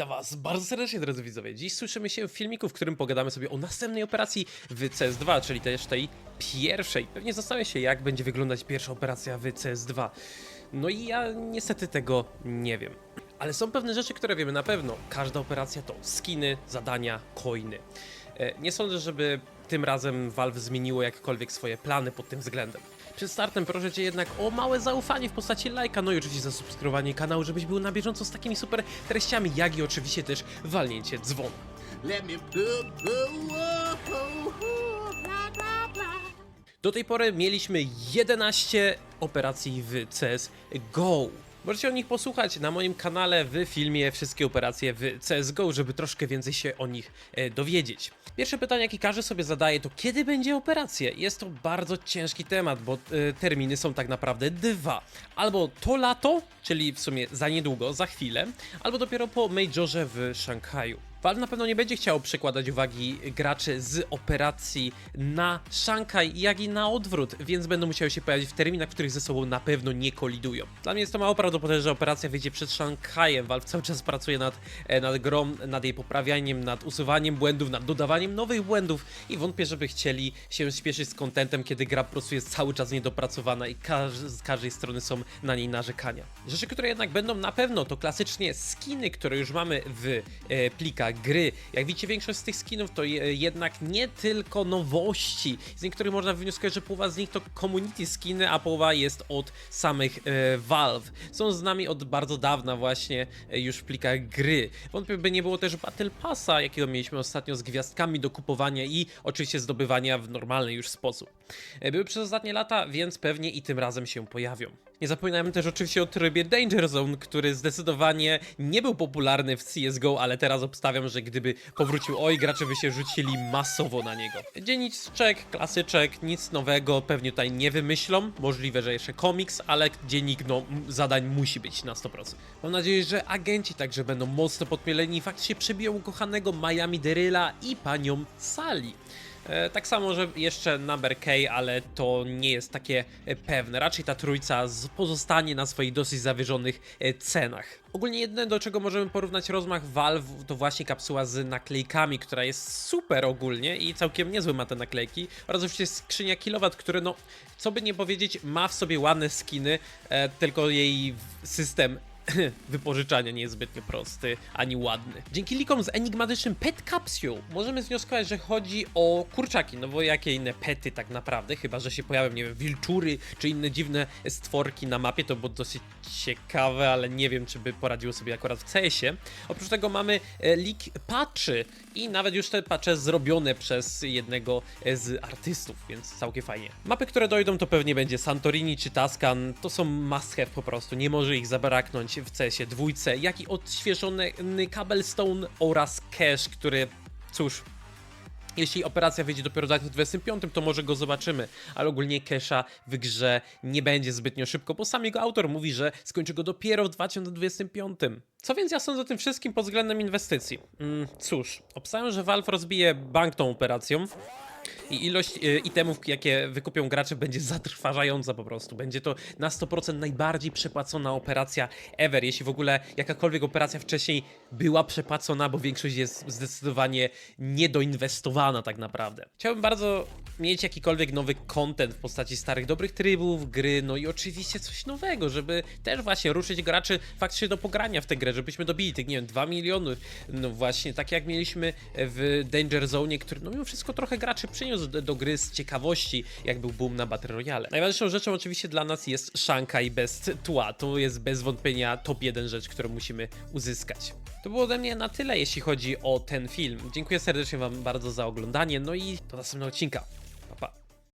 Witam was bardzo serdecznie, drodzy widzowie. Dziś słyszymy się w filmiku, w którym pogadamy sobie o następnej operacji w CS2, czyli też tej pierwszej. Pewnie zastanawia się, jak będzie wyglądać pierwsza operacja w CS2. No i ja niestety tego nie wiem. Ale są pewne rzeczy, które wiemy na pewno. Każda operacja to skiny, zadania, coiny. E, Nie sądzę, żeby tym razem Valve zmieniło jakkolwiek swoje plany pod tym względem. Przed startem proszę Cię jednak o małe zaufanie w postaci lajka, no i oczywiście zasubskrybowanie kanału, żebyś był na bieżąco z takimi super treściami, jak i oczywiście też walnięcie blah. Do tej pory mieliśmy 11 operacji w CSGO. Możecie o nich posłuchać na moim kanale w filmie Wszystkie operacje w CSGO, żeby troszkę więcej się o nich e, dowiedzieć. Pierwsze pytanie, jakie każdy sobie zadaje, to kiedy będzie operacja? Jest to bardzo ciężki temat, bo e, terminy są tak naprawdę dwa. Albo to lato, czyli w sumie za niedługo, za chwilę, albo dopiero po Majorze w Szanghaju. Valve na pewno nie będzie chciał przekładać uwagi graczy z operacji na Szanghaj, jak i na odwrót, więc będą musiały się pojawić w terminach, w których ze sobą na pewno nie kolidują. Dla mnie jest to mało prawdopodobne, że operacja wyjdzie przed Szanghajem. Valve cały czas pracuje nad, e, nad grą, nad jej poprawianiem, nad usuwaniem błędów, nad dodawaniem nowych błędów i wątpię, żeby chcieli się spieszyć z kontentem, kiedy gra po prostu jest cały czas niedopracowana i każ z każdej strony są na niej narzekania. Rzeczy, które jednak będą na pewno, to klasycznie skiny, które już mamy w e, plikach gry. Jak widzicie, większość z tych skinów to je, jednak nie tylko nowości. Z niektórych można wywnioskować, że połowa z nich to community skiny, a połowa jest od samych e, Valve. Są z nami od bardzo dawna właśnie e, już w plikach gry. Wątpię, by nie było też Battle Passa, jakiego mieliśmy ostatnio z gwiazdkami do kupowania i oczywiście zdobywania w normalny już sposób. E, Były przez ostatnie lata, więc pewnie i tym razem się pojawią. Nie zapominajmy też oczywiście o trybie Danger Zone, który zdecydowanie nie był popularny w CSGO, ale teraz obstawiam, że gdyby powrócił oj, gracze by się rzucili masowo na niego. Dzienniczek, klasyczek, nic nowego, pewnie tutaj nie wymyślą. Możliwe, że jeszcze komiks, ale dziennik no, zadań musi być na 100%. Mam nadzieję, że agenci także będą mocno podmieleni i faktycznie przebiją ukochanego Miami Deryla i panią Sally. E, Tak samo, że jeszcze Number K, ale to nie jest takie e, pewne. Raczej ta trójca pozostanie na swoich dosyć zawyżonych e, cenach. Ogólnie jedyne, do czego możemy porównać rozmach Valve, to właśnie kapsuła z naklejkami, która jest super ogólnie i całkiem niezłe ma te naklejki. Oraz oczywiście skrzynia Kilowatt, który no, co by nie powiedzieć, ma w sobie ładne skiny, e, tylko jej system wypożyczania nie jest prosty ani ładny. Dzięki likom z enigmatycznym Pet Capsule możemy wnioskować, że chodzi o kurczaki, no bo jakie inne pety tak naprawdę, chyba że się pojawią, nie wiem, wilczury czy inne dziwne stworki na mapie, to było dosyć ciekawe, ale nie wiem, czy by poradziło sobie akurat w CS-ie. Oprócz tego mamy e, leak patchy i nawet już te patche zrobione przez jednego e, z artystów, więc całkiem fajnie. Mapy, które dojdą, to pewnie będzie Santorini czy Tuscan, to są must have po prostu, nie może ich zabraknąć w CS-ie dwójce, jak i odświeżony Cobblestone oraz Cache, który, cóż, jeśli operacja wyjdzie dopiero w 2025, to może go zobaczymy, ale ogólnie Kesha w grze nie będzie zbytnio szybko, bo sam jego autor mówi, że skończy go dopiero w 2025. Co więc ja sądzę o tym wszystkim pod względem inwestycji? Mm, cóż, obstawiam, że Valve rozbije bank tą operacją. I ilość e, itemów, jakie wykupią gracze, będzie zatrważająca po prostu. Będzie to na 100% najbardziej przepłacona operacja ever. Jeśli w ogóle jakakolwiek operacja wcześniej była przepłacona, bo większość jest zdecydowanie niedoinwestowana tak naprawdę. Chciałbym bardzo mieć jakikolwiek nowy content w postaci starych, dobrych trybów gry, no i oczywiście coś nowego, żeby też właśnie ruszyć graczy faktycznie do pogrania w tę grę, żebyśmy dobili tych, nie wiem, 2 miliony. No właśnie, tak jak mieliśmy w Danger Zone, który no mimo wszystko trochę graczy przyniósł do, do gry z ciekawości, jak był boom na Battle Royale. Najważniejszą rzeczą oczywiście dla nas jest Shanghai bez tła. To jest bez wątpienia top 1 rzecz, którą musimy uzyskać. To było ode mnie na tyle, jeśli chodzi o ten film. Dziękuję serdecznie Wam bardzo za oglądanie, no i do następnego odcinka. papá.